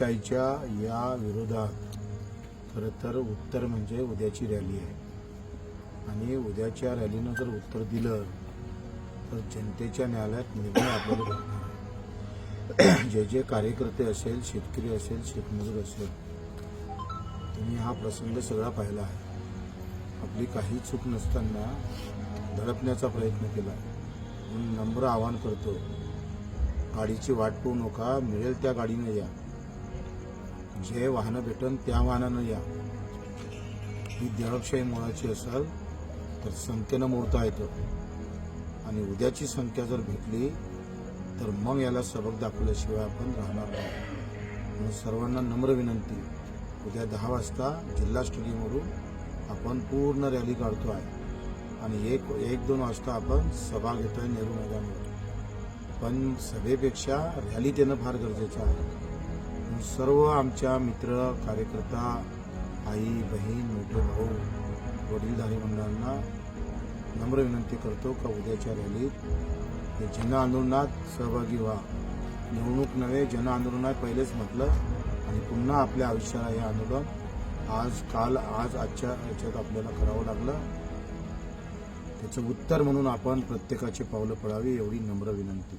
लोकशाहीच्या या विरोधात खरं तर उत्तर म्हणजे उद्याची रॅली आहे. आणि उद्याच्या रॅलीनं जर उत्तर दिलं तर जनतेच्या न्यायालयात निर्णय आपल्याला भेटणार आहे. जे जे कार्यकर्ते असेल शेतकरी असेल शेतमजूर असेल तुम्ही हा प्रसंग सगळा पाहिला आहे. आपली काही चूक नसताना धडपण्याचा प्रयत्न केला. म्हणून नम्र आवाहन करतो गाडीची वाट पाहू नका मिळेल त्या गाडीनं या. जे वाहनं भेटन त्या वाहनानं या. ही दडपशाही मुळाची असेल तर संख्येनं मोडता येतं. आणि उद्याची संख्या जर भेटली तर मग याला सबक दाखवल्याशिवाय आपण राहणार नाही. म्हणून सर्वांना नम्र विनंती उद्या दहा वाजता जिल्हा स्टेडियमवरून आपण पूर्ण रॅली काढतो आहे. आणि एक एक दोन वाजता आपण सभा घेतोय नेहरू मैदानावर. पण सभेपेक्षा रॅली देणं फार गरजेचं आहे. सर्व आमच्या मित्र कार्यकर्ता आई बहीण मोठे भाऊ वडीलधारी मंडळांना नम्र विनंती करतो का उद्याच्या रॅलीत जन आंदोलनात सहभागी व्हा. निवडणूक नव्हे जन आंदोलनात पहिलेच म्हटलं आणि पुन्हा आपल्या आयुष्याला हे आंदोलन आज काल आज आजच्या याच्यात आपल्याला करावं लागलं. त्याचं उत्तर म्हणून आपण प्रत्येकाची पावलं पडावी एवढी नम्र विनंती.